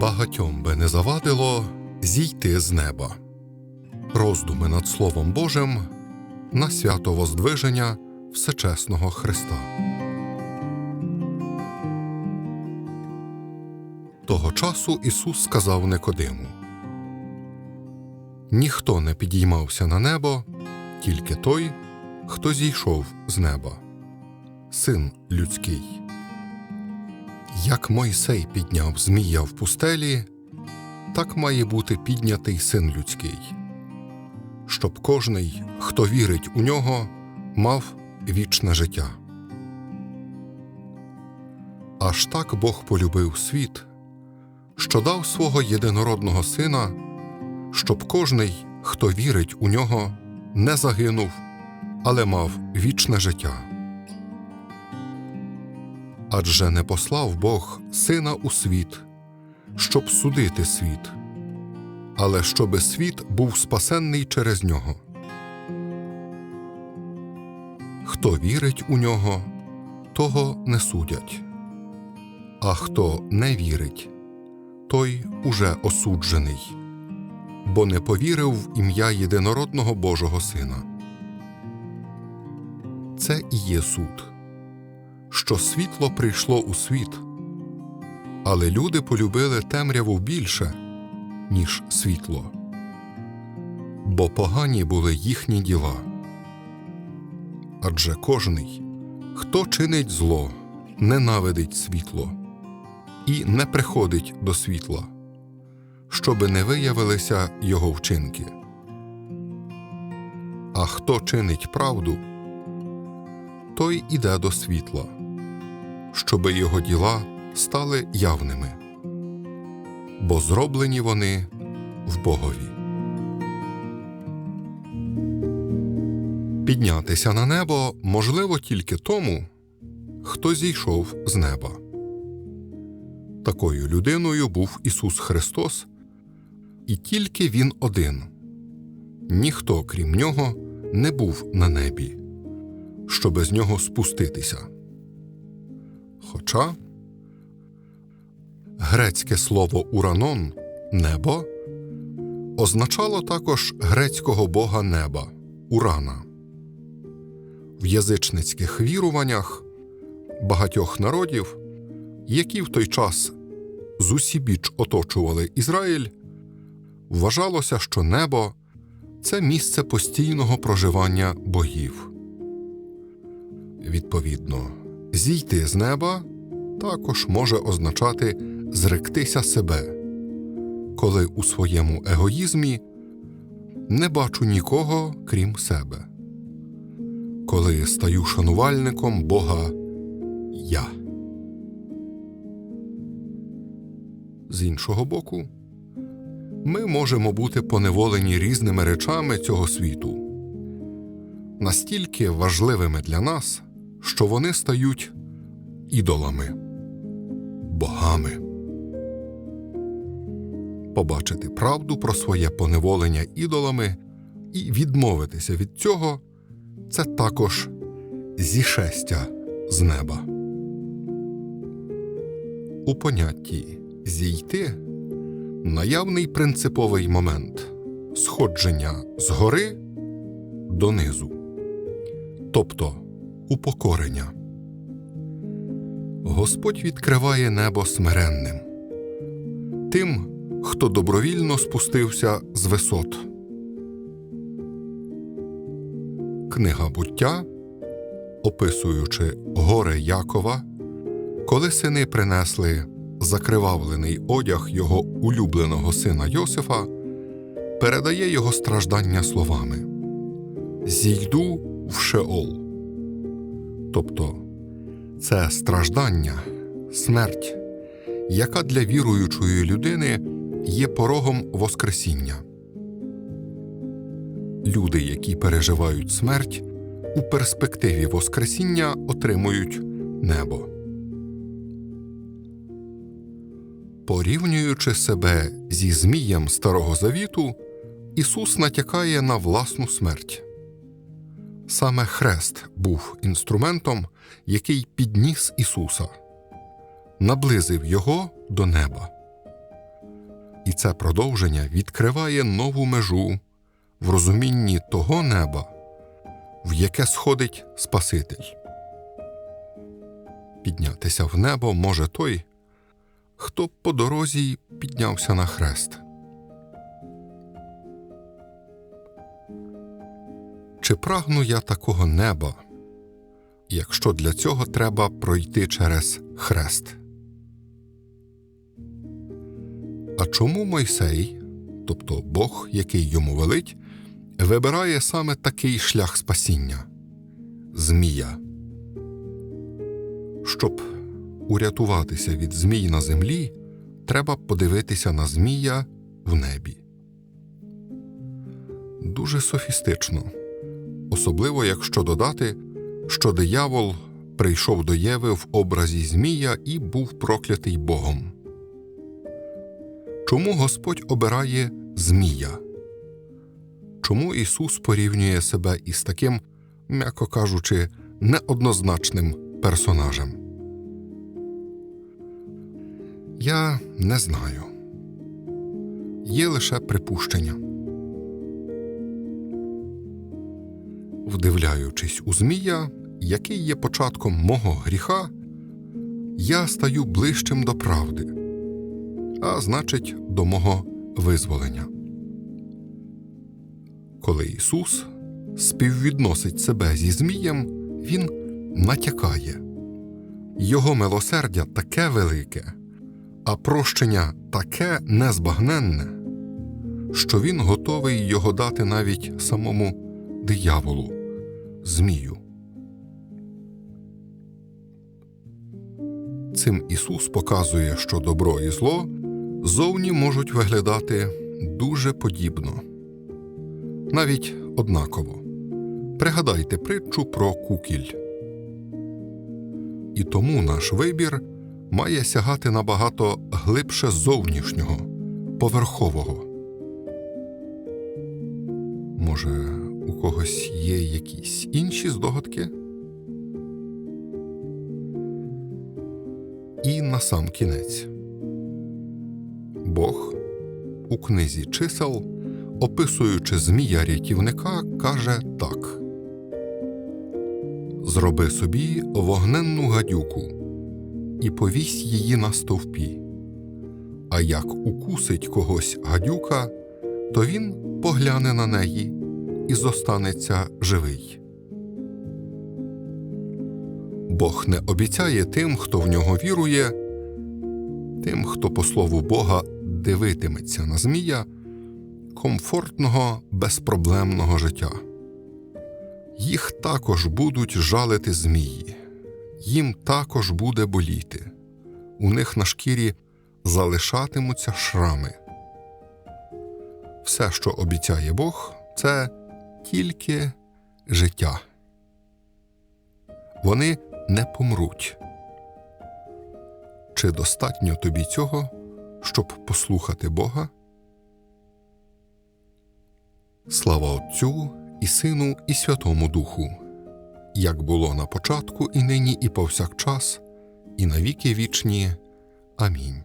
Багатьом би не завадило зійти з неба. Роздуми над Словом Божим на свято Воздвиження Всечесного Христа. Того часу Ісус сказав Никодиму: Ніхто не підіймався на небо, тільки той, хто зійшов з неба, син людський. Як Мойсей підняв змія в пустелі, так має бути піднятий син людський, щоб кожний, хто вірить у нього, мав вічне життя. Аж так Бог полюбив світ, що дав свого єдинородного сина, щоб кожний, хто вірить у нього, не загинув, але мав вічне життя. Адже не послав Бог сина у світ, щоб судити світ, але щоби світ був спасенний через нього. Хто вірить у нього, того не судять, а хто не вірить, той уже осуджений, бо не повірив в ім'я єдинородного Божого Сина. Це і є суд що світло прийшло у світ, але люди полюбили темряву більше, ніж світло, бо погані були їхні діла. Адже кожний, хто чинить зло, ненавидить світло і не приходить до світла, щоби не виявилися його вчинки. А хто чинить правду, той іде до світла щоби його діла стали явними, бо зроблені вони в Богові. Піднятися на небо можливо тільки тому, хто зійшов з неба. Такою людиною був Ісус Христос, і тільки Він один, ніхто крім нього не був на небі, щоби з нього спуститися. Хоча грецьке слово уранон небо означало також грецького бога неба Урана. В язичницьких віруваннях багатьох народів, які в той час зусібіч оточували Ізраїль, вважалося, що небо це місце постійного проживання богів. Відповідно, Зійти з неба також може означати зректися себе, коли у своєму егоїзмі не бачу нікого крім себе, коли стаю шанувальником Бога Я. З іншого боку, ми можемо бути поневолені різними речами цього світу, настільки важливими для нас що вони стають ідолами, богами. Побачити правду про своє поневолення ідолами і відмовитися від цього це також зішестя з неба. У понятті зійти наявний принциповий момент сходження з гори донизу. Тобто упокорення. Господь відкриває небо смиренним, тим, хто добровільно спустився з висот. Книга буття, описуючи горе Якова, коли сини принесли закривавлений одяг його улюбленого сина Йосифа, передає його страждання словами Зійду в Шеол тобто це страждання, смерть, яка для віруючої людини є порогом Воскресіння. Люди, які переживають смерть, у перспективі Воскресіння отримують небо. Порівнюючи себе зі Змієм Старого Завіту, Ісус натякає на власну смерть. Саме хрест був інструментом, який підніс Ісуса. наблизив його до неба. І це продовження відкриває нову межу в розумінні того неба, в яке сходить Спаситель. Піднятися в небо може той, хто по дорозі піднявся на хрест. Чи прагну я такого неба, якщо для цього треба пройти через хрест? А чому Мойсей, тобто Бог, який йому велить, вибирає саме такий шлях спасіння Змія? Щоб урятуватися від змій на землі, треба подивитися на Змія в небі. Дуже софістично, особливо якщо додати, що диявол прийшов до Єви в образі Змія і був проклятий Богом. Чому Господь обирає Змія? Чому Ісус порівнює себе із таким, м'яко кажучи, неоднозначним персонажем? Я не знаю. Є лише припущення. Вдивляючись у Змія, який є початком мого гріха, я стаю ближчим до правди, а значить, до мого визволення. Коли Ісус співвідносить себе зі Змієм, Він натякає. Його милосердя таке велике, а прощення таке незбагненне, що він готовий його дати навіть самому дияволу, Змію. Цим Ісус показує, що добро і зло зовні можуть виглядати дуже подібно, навіть однаково. Пригадайте притчу про кукіль. І тому наш вибір має сягати набагато глибше зовнішнього, поверхового. Може, у когось є якісь інші здогадки? І на сам кінець. Бог у книзі чисел, описуючи змія рятівника, каже так: Зроби собі вогненну гадюку і повісь її на стовпі. А як укусить когось гадюка, то він погляне на неї і зостанеться живий. Бог не обіцяє тим, хто в нього вірує, тим, хто по слову Бога дивитиметься на Змія, комфортного, безпроблемного життя. Їх також будуть жалити змії, їм також буде боліти, у них на шкірі залишатимуться шрами. Все, що обіцяє Бог, це тільки життя. Вони не помруть. Чи достатньо тобі цього, щоб послухати Бога? Слава Отцю і Сину, і Святому Духу, як було на початку, і нині, і повсякчас, і на віки вічні. Амінь.